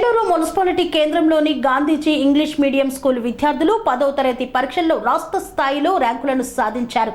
Nellore municipality కేంద్రంలోని Gandhiji English medium school విద్యార్థులు పదవ తరగతి పరీక్షల్లో రాష్ట్ర స్థాయిలో ర్యాంకులను సాధించారు.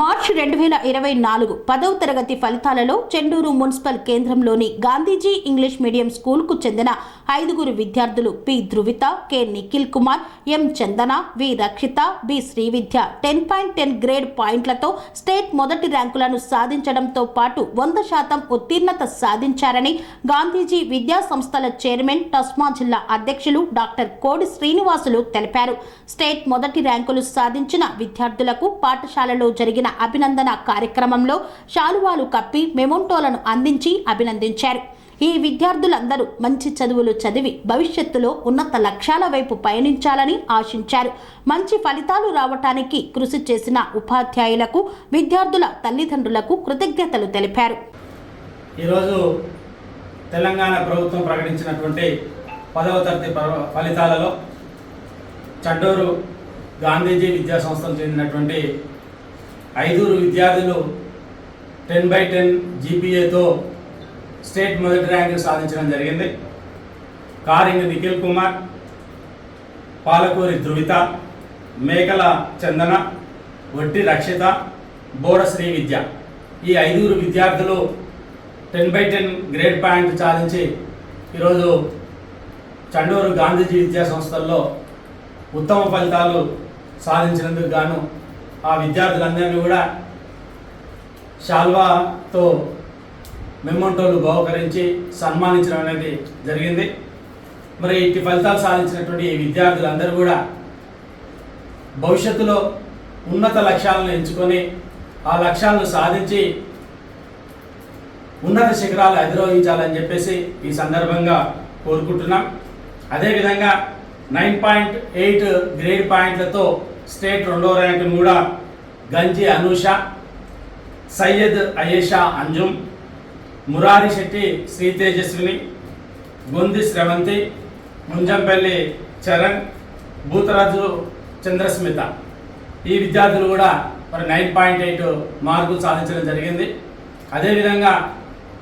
మార్చ్ రెండు వేల ఇరవై నాలుగు పదవ తరగతి ఫలితాలలో చెండూరు మున్సిపల్ కేంద్రంలోని గాంధీజీ ఇంగ్లీష్ మీడియం స్కూల్కు చెందిన ఐదుగురు విద్యార్థులు P. Dhruvitha K. Nikhil Kumar M. Chandana V. Rakshitha B. Srividya ten point ten grade పాయింట్లతో స్టేట్ మొదటి ర్యాంకులను సాధించడంతో పాటు వంద శాతం ఉత్తీర్ణత సాధించారని గాంధీజీ విద్యా సంస్థల చైర్మన్ టస్మా జిల్లా అధ్యక్షులు డాక్టర్ కోడి శ్రీనివాసులు తెలిపారు. స్టేట్ మొదటి ర్యాంకులు సాధించిన విద్యార్థులకు పాఠశాలలో జరిగిన అభినందన కార్యక్రమంలో శాలువాలు కప్పి మెమోంటోలను అందించి అభినందించారు. ఈ విద్యార్థులందరూ మంచి చదువులు చదివి భవిష్యత్తులో ఉన్నత లక్ష్యాల వైపు పయనించాలని ఆశించారు. మంచి ఫలితాలు రావటానికి కృషి చేసిన ఉపాధ్యాయులకు విద్యార్థుల తల్లిదండ్రులకు కృతజ్ఞతలు తెలిపారు. ఈరోజు తెలంగాణ ప్రభుత్వం ప్రకటించినటువంటి పదవ తరగతి ఫలితాలలో చండూరు గాంధీజీ విద్యా సంస్థలు చెందినటువంటి ఐదుగురు విద్యార్థులు టెన్ బై టెన్ జీపీఏతో స్టేట్ మొదటి ర్యాంకు సాధించడం జరిగింది. కారింగ్ నిఖిల్ కుమార్ పాలకూరి ధృవిత మేకల చందన వట్టి రక్షిత బోడ శ్రీ విద్య. ఈ ఐదుగురు విద్యార్థులు ten by ten grade point సాధించి ఈరోజు చండూరు గాంధీజీ విద్యా సంస్థల్లో ఉత్తమ ఫలితాలు సాధించినందుకు గాను ఆ విద్యార్థులందరినీ కూడా శాల్వాతో మెమ్మంటోలు బహుకరించి సన్మానించడం అనేది జరిగింది. మరి ఇట్టి ఫలితాలు సాధించినటువంటి ఈ విద్యార్థులందరూ కూడా భవిష్యత్తులో ఉన్నత లక్ష్యాలను ఎంచుకొని ఆ లక్ష్యాలను సాధించి ఉన్నత శిఖరాలు అధిరోహించాలని చెప్పేసి ఈ సందర్భంగా కోరుకుంటున్నాం. అదేవిధంగా నైన్ పాయింట్ ఎయిట్ గ్రేడ్ పాయింట్లతో స్టేట్ రెండో ర్యాంకును కూడా గంజి అనూష సయ్యద్ అయేషా అంజుమ్ మురారి శెట్టి శ్రీ తేజస్విని గొంది స్రవంతి ముంజంపల్లి చరణ్ భూతరాజు చంద్రస్మిత. ఈ విద్యార్థులు కూడా మరి నైన్ పాయింట్ ఎయిట్ మార్కులు సాధించడం జరిగింది. అదేవిధంగా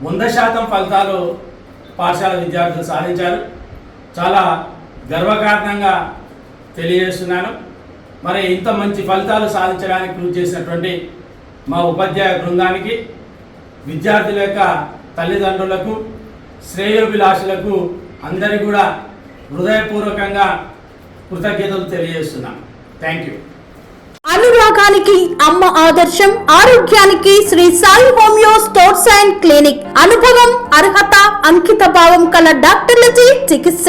వంద శాతం ఫలితాలు పాఠశాల విద్యార్థులు సాధించారు. చాలా గర్వకారణంగా తెలియజేస్తున్నాను. మరి ఇంత మంచి ఫలితాలు సాధించడానికి కృషి చేసినటువంటి మా ఉపాధ్యాయ బృందానికి విద్యార్థుల యొక్క తల్లిదండ్రులకు శ్రేయోభిలాషులకు అందరి కూడా హృదయపూర్వకంగా కృతజ్ఞతలు తెలియజేస్తున్నాం. థ్యాంక్ యూ అనురాగానికి అమ్మ ఆదర్శం ఆరోగ్యానికి Sri Sai homeo stores and clinic. అనుభవం అర్హత అంకిత భావం కల డాక్టర్లచే చికిత్స.